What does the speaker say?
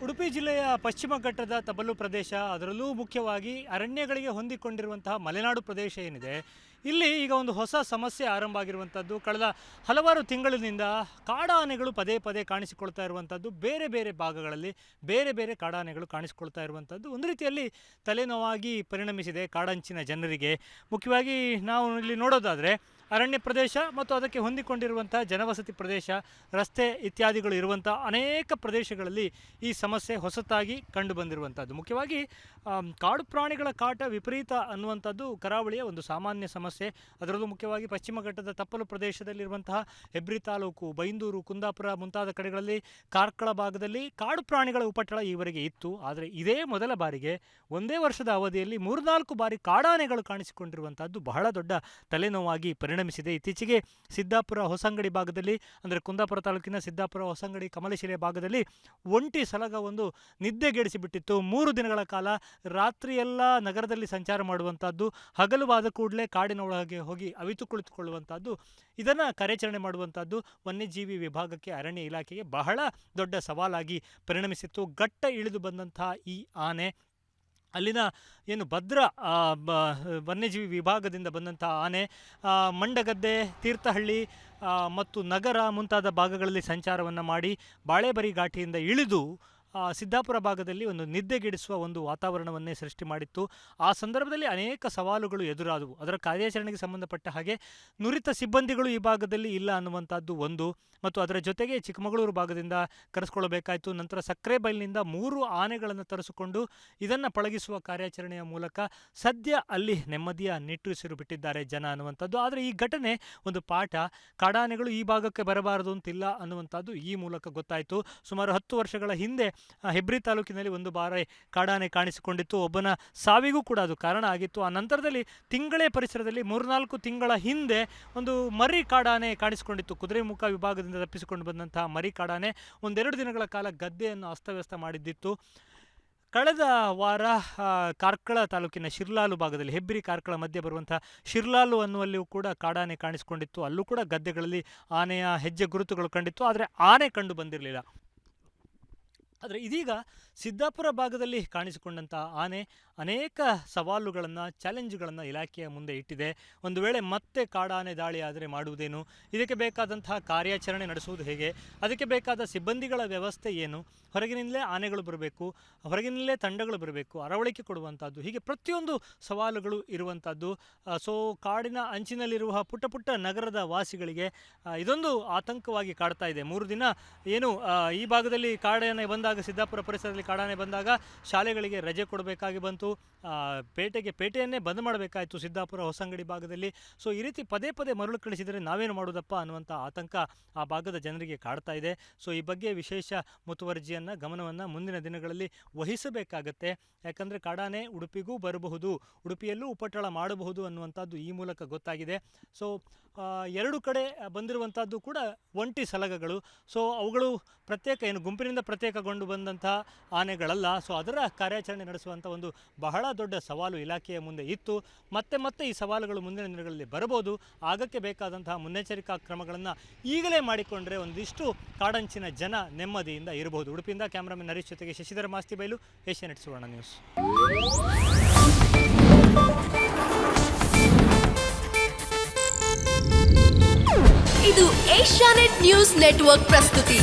ಉಡುಪಿ ಜಿಲ್ಲೆಯ ಪಶ್ಚಿಮ ಘಟ್ಟದ ತಬಲು ಪ್ರದೇಶ ಅದರಲ್ಲೂ ಮುಖ್ಯವಾಗಿ ಅರಣ್ಯಗಳಿಗೆ ಹೊಂದಿಕೊಂಡಿರುವಂತಹ ಮಲೆನಾಡು ಪ್ರದೇಶ ಏನಿದೆ ಇಲ್ಲಿ ಈಗ ಒಂದು ಹೊಸ ಸಮಸ್ಯೆ ಆರಂಭ ಆಗಿರುವಂಥದ್ದು ಕಳೆದ ಹಲವಾರು ತಿಂಗಳಿನಿಂದ ಕಾಡಾನೆಗಳು ಪದೇ ಪದೇ ಕಾಣಿಸಿಕೊಳ್ತಾ ಇರುವಂಥದ್ದು ಬೇರೆ ಬೇರೆ ಭಾಗಗಳಲ್ಲಿ ಬೇರೆ ಬೇರೆ ಕಾಡಾನೆಗಳು ಕಾಣಿಸಿಕೊಳ್ತಾ ಇರುವಂಥದ್ದು ಒಂದು ರೀತಿಯಲ್ಲಿ ತಲೆನೋವಾಗಿ ಪರಿಣಮಿಸಿದೆ ಕಾಡಂಚಿನ ಜನರಿಗೆ. ಮುಖ್ಯವಾಗಿ ನಾವು ಇಲ್ಲಿ ನೋಡೋದಾದರೆ ಅರಣ್ಯ ಪ್ರದೇಶ ಮತ್ತು ಅದಕ್ಕೆ ಹೊಂದಿಕೊಂಡಿರುವಂಥ ಜನವಸತಿ ಪ್ರದೇಶ, ರಸ್ತೆ ಇತ್ಯಾದಿಗಳು ಇರುವಂಥ ಅನೇಕ ಪ್ರದೇಶಗಳಲ್ಲಿ ಈ ಸಮಸ್ಯೆ ಹೊಸತಾಗಿ ಕಂಡು ಬಂದಿರುವಂಥದ್ದು ಮುಖ್ಯವಾಗಿ ಕಾಡು ಪ್ರಾಣಿಗಳ ಕಾಟ ವಿಪರೀತ ಅನ್ನುವಂಥದ್ದು ಕರಾವಳಿಯ ಒಂದು ಸಾಮಾನ್ಯ ಸಮಸ್ಯೆ. ಅದರಲ್ಲೂ ಮುಖ್ಯವಾಗಿ ಪಶ್ಚಿಮ ಘಟ್ಟದ ತಪ್ಪಲು ಪ್ರದೇಶದಲ್ಲಿರುವಂತಹ ಹೆಬ್ರಿ ತಾಲೂಕು, ಬೈಂದೂರು, ಕುಂದಾಪುರ ಮುಂತಾದ ಕಡೆಗಳಲ್ಲಿ ಕಾರ್ಕಳ ಭಾಗದಲ್ಲಿ ಕಾಡು ಪ್ರಾಣಿಗಳ ಉಪಟಳ ಈವರೆಗೆ ಇತ್ತು. ಆದರೆ ಇದೇ ಮೊದಲ ಬಾರಿಗೆ ಒಂದೇ ವರ್ಷದ ಅವಧಿಯಲ್ಲಿ ಮೂರ್ನಾಲ್ಕು ಬಾರಿ ಕಾಡಾನೆಗಳು ಕಾಣಿಸಿಕೊಂಡಿರುವಂತಹದ್ದು ಬಹಳ ದೊಡ್ಡ ತಲೆನೋವಾಗಿ ಪರಿಣಮಿಸಿದೆ. ಇತ್ತೀಚೆಗೆ ಸಿದ್ದಾಪುರ ಹೊಸಂಗಡಿ ಭಾಗದಲ್ಲಿ, ಅಂದರೆ ಕುಂದಾಪುರ ತಾಲೂಕಿನ ಸಿದ್ದಾಪುರ ಹೊಸಂಗಡಿ ಕಮಲಶಿಲೆ ಭಾಗದಲ್ಲಿ ಒಂಟಿ ಸಲಗ ಒಂದು ನಿದ್ದೆಗೆಡಿಸಿಬಿಟ್ಟಿತ್ತು ಮೂರು ದಿನಗಳ ಕಾಲ ರಾತ್ರಿಯೆಲ್ಲ ನಗರದಲ್ಲಿ ಸಂಚಾರ ಮಾಡುವಂತಹದ್ದು. ಹಗಲುವಾದ ಕೂಡಲೇ ಕಾಡಿನ ಒಳಗೆ ಹೋಗಿ ಅವಿತು ಕುಳಿತುಕೊಳ್ಳುವಂಥದ್ದು ಇದನ್ನು ಕಾರ್ಯಾಚರಣೆ ಮಾಡುವಂಥದ್ದು ವನ್ಯಜೀವಿ ವಿಭಾಗಕ್ಕೆ ಅರಣ್ಯ ಇಲಾಖೆಗೆ ಬಹಳ ದೊಡ್ಡ ಸವಾಲಾಗಿ ಪರಿಣಮಿಸಿತ್ತು. ಗಟ್ಟ ಇಳಿದು ಬಂದಂತಹ ಈ ಆನೆ, ಅಲ್ಲಿನ ಏನು ಭದ್ರ ವನ್ಯಜೀವಿ ವಿಭಾಗದಿಂದ ಬಂದಂಥ ಆನೆ ಮಂಡಗದ್ದೆ, ತೀರ್ಥಹಳ್ಳಿ ಮತ್ತು ನಗರ ಮುಂತಾದ ಭಾಗಗಳಲ್ಲಿ ಸಂಚಾರವನ್ನು ಮಾಡಿ ಬಾಳೆಬರಿ ಘಾಟಿಯಿಂದ ಇಳಿದು ಸಿದ್ದಾಪುರ ಭಾಗದಲ್ಲಿ ಒಂದು ನಿದ್ದೆಗೆಡಿಸುವ ಒಂದು ವಾತಾವರಣವನ್ನೇ ಸೃಷ್ಟಿ ಮಾಡಿತ್ತು. ಆ ಸಂದರ್ಭದಲ್ಲಿ ಅನೇಕ ಸವಾಲುಗಳು ಎದುರಾದವು. ಅದರ ಕಾರ್ಯಾಚರಣೆಗೆ ಸಂಬಂಧಪಟ್ಟ ಹಾಗೆ ನುರಿತ ಸಿಬ್ಬಂದಿಗಳು ಈ ಭಾಗದಲ್ಲಿ ಇಲ್ಲ ಅನ್ನುವಂಥದ್ದು ಒಂದು. ಮತ್ತು ಅದರ ಜೊತೆಗೆ ಚಿಕ್ಕಮಗಳೂರು ಭಾಗದಿಂದ ಕರೆಸ್ಕೊಳ್ಳಬೇಕಾಯಿತು. ನಂತರ ಸಕ್ಕರೆ ಬೈಲಿನಿಂದ ಮೂರು ಆನೆಗಳನ್ನು ತರಿಸಿಕೊಂಡು ಇದನ್ನು ಪಳಗಿಸುವ ಕಾರ್ಯಾಚರಣೆಯ ಮೂಲಕ ಸದ್ಯ ಅಲ್ಲಿ ನೆಮ್ಮದಿಯ ನಿಟ್ಟುಸಿರು ಬಿಟ್ಟಿದ್ದಾರೆ ಜನ ಅನ್ನುವಂಥದ್ದು. ಆದರೆ ಈ ಘಟನೆ ಒಂದು ಪಾಠ. ಕಾಡಾನೆಗಳು ಈ ಭಾಗಕ್ಕೆ ಬರಬಾರದು ಅಂತಿಲ್ಲ ಅನ್ನುವಂಥದ್ದು ಈ ಮೂಲಕ ಗೊತ್ತಾಯಿತು. ಸುಮಾರು ಹತ್ತು ವರ್ಷಗಳ ಹಿಂದೆ ಹೆಬ್ರಿ ತಾಲೂಕಿನಲ್ಲಿ ಒಂದು ಬಾರಿ ಕಾಡಾನೆ ಕಾಣಿಸಿಕೊಂಡಿತ್ತು. ಒಬ್ಬನ ಸಾವಿಗೂ ಕೂಡ ಅದು ಕಾರಣ ಆಗಿತ್ತು. ಆ ನಂತರದಲ್ಲಿ ತಿಂಗಳೇ ಪರಿಸರದಲ್ಲಿ ಮೂರ್ನಾಲ್ಕು ತಿಂಗಳ ಹಿಂದೆ ಒಂದು ಮರಿ ಕಾಡಾನೆ ಕಾಣಿಸಿಕೊಂಡಿತ್ತು. ಕುದುರೆಮುಖ ವಿಭಾಗದಿಂದ ತಪ್ಪಿಸಿಕೊಂಡು ಬಂದಂತಹ ಮರಿ ಕಾಡಾನೆ ಒಂದೆರಡು ದಿನಗಳ ಕಾಲ ಗದ್ದೆಯನ್ನು ಅಸ್ತವ್ಯಸ್ತ ಮಾಡಿದ್ದಿತ್ತು. ಕಳೆದ ವಾರ ಕಾರ್ಕಳ ತಾಲೂಕಿನ ಶಿರ್ಲಾಲು ಭಾಗದಲ್ಲಿ, ಹೆಬ್ರಿ ಕಾರ್ಕಳ ಮಧ್ಯೆ ಬರುವಂಥ ಶಿರ್ಲಾಲು ಅನ್ನುವಲ್ಲಿಯೂ ಕೂಡ ಕಾಡಾನೆ ಕಾಣಿಸಿಕೊಂಡಿತ್ತು. ಅಲ್ಲೂ ಕೂಡ ಗದ್ದೆಗಳಲ್ಲಿ ಆನೆಯ ಹೆಜ್ಜೆ ಗುರುತುಗಳು ಕಂಡಿತ್ತು. ಆದರೆ ಆನೆ ಕಂಡು ಬಂದಿರಲಿಲ್ಲ. ಆದರೆ ಇದೀಗ ಸಿದ್ದಾಪುರ ಭಾಗದಲ್ಲಿ ಕಾಣಿಸಿಕೊಂಡಂಥ ಆನೆ ಅನೇಕ ಸವಾಲುಗಳನ್ನು ಚಾಲೆಂಜ್ಗಳನ್ನು ಇಲಾಖೆಯ ಮುಂದೆ ಇಟ್ಟಿದೆ. ಒಂದು ವೇಳೆ ಮತ್ತೆ ಕಾಡಾನೆ ದಾಳಿ ಆದರೆ ಮಾಡುವುದೇನು? ಇದಕ್ಕೆ ಬೇಕಾದಂತಹ ಕಾರ್ಯಾಚರಣೆ ನಡೆಸುವುದು ಹೇಗೆ? ಅದಕ್ಕೆ ಬೇಕಾದ ಸಿಬ್ಬಂದಿಗಳ ವ್ಯವಸ್ಥೆ ಏನು? ಹೊರಗಿನಿಂದಲೇ ಆನೆಗಳು ಬರಬೇಕು ಹೊರಗಿನಲ್ಲೇ ತಂಡಗಳು ಬರಬೇಕು, ಅರವಳಿಕೆ ಕೊಡುವಂಥದ್ದು ಹೀಗೆ ಪ್ರತಿಯೊಂದು ಸವಾಲುಗಳು ಇರುವಂಥದ್ದು ಸೊ ಕಾಡಿನ ಅಂಚಿನಲ್ಲಿರುವ ಪುಟ್ಟ ಪುಟ್ಟ ನಗರದ ವಾಸಿಗಳಿಗೆ ಇದೊಂದು ಆತಂಕವಾಗಿ ಕಾಡ್ತಾ ಇದೆ. ಮೂರು ದಿನ ಏನು ಈ ಭಾಗದಲ್ಲಿ ಕಾಡಾನೆ ಬಂದಾಗ, ಸಿದ್ದಾಪುರ ಪರಿಸರದಲ್ಲಿ ಕಾಡಾನೆ ಬಂದಾಗ ಶಾಲೆಗಳಿಗೆ ರಜೆ ಕೊಡಬೇಕಾಗಿ ಬಂತು. ಪೇಟೆಗೆ, ಪೇಟೆಯನ್ನೇ ಬಂದ್ ಮಾಡಬೇಕಾಯಿತು ಸಿದ್ದಾಪುರ ಹೊಸಂಗಡಿ ಭಾಗದಲ್ಲಿ. ಸೊ, ಈ ರೀತಿ ಪದೇ ಪದೇ ಮರಳು ಕಳಿಸಿದರೆ ನಾವೇನು ಮಾಡೋದಪ್ಪ ಅನ್ನುವಂಥ ಆತಂಕ ಆ ಭಾಗದ ಜನರಿಗೆ ಕಾಡ್ತಾ ಇದೆ. ಸೊ, ಈ ಬಗ್ಗೆ ವಿಶೇಷ ಮುತುವರ್ಜಿಯನ್ನು, ಗಮನವನ್ನು ಮುಂದಿನ ದಿನಗಳಲ್ಲಿ ವಹಿಸಬೇಕಾಗತ್ತೆ. ಯಾಕಂದರೆ ಕಾಡಾನೆ ಉಡುಪಿಗೂ ಬರಬಹುದು, ಉಡುಪಿಯಲ್ಲೂ ಉಪಟಳ ಮಾಡಬಹುದು ಅನ್ನುವಂಥದ್ದು ಈ ಮೂಲಕ ಗೊತ್ತಾಗಿದೆ. ಸೊ ಎರಡು ಕಡೆ ಬಂದಿರುವಂಥದ್ದು ಕೂಡ ಒಂಟಿ ಸಲಗಗಳು. ಸೊ, ಅವುಗಳು ಪ್ರತ್ಯೇಕ ಏನು ಗುಂಪಿನಿಂದ ಪ್ರತ್ಯೇಕಗೊಂಡು ಬಂದಂಥ ಆನೆಗಳಲ್ಲ. ಸೊ ಅದರ ಕಾರ್ಯಾಚರಣೆ ನಡೆಸುವಂಥ ಒಂದು ಬಹಳ ದೊಡ್ಡ ಸವಾಲು ಇಲಾಖೆಯ ಮುಂದೆ ಇತ್ತು. ಮತ್ತೆ ಮತ್ತೆ ಈ ಸವಾಲುಗಳು ಮುಂದಿನ ದಿನಗಳಲ್ಲಿ ಬರಬಹುದು. ಆಗಕ್ಕೆ ಬೇಕಾದಂತಹ ಮುನ್ನೆಚ್ಚರಿಕಾ ಕ್ರಮಗಳನ್ನು ಈಗಲೇ ಮಾಡಿಕೊಂಡ್ರೆ ಒಂದಿಷ್ಟು ಕಾಡಂಚಿನ ಜನ ನೆಮ್ಮದಿಯಿಂದ ಇರಬಹುದು. ಉಡುಪಿಯಿಂದ ಕ್ಯಾಮ್ರಾಮನ್ ಹರೀಶ್ ಜೊತೆಗೆ ಶಶಿಧರ ಮಾಸ್ತಿ ಬೈಲು ಏಷ್ಯಾನೆಟ್ ಸುವರ್ಣ ನ್ಯೂಸ್. ಇದು ಏಷ್ಯಾನೆಟ್ ನ್ಯೂಸ್ ನೆಟ್ವರ್ಕ್ ಪ್ರಸ್ತುತಿ.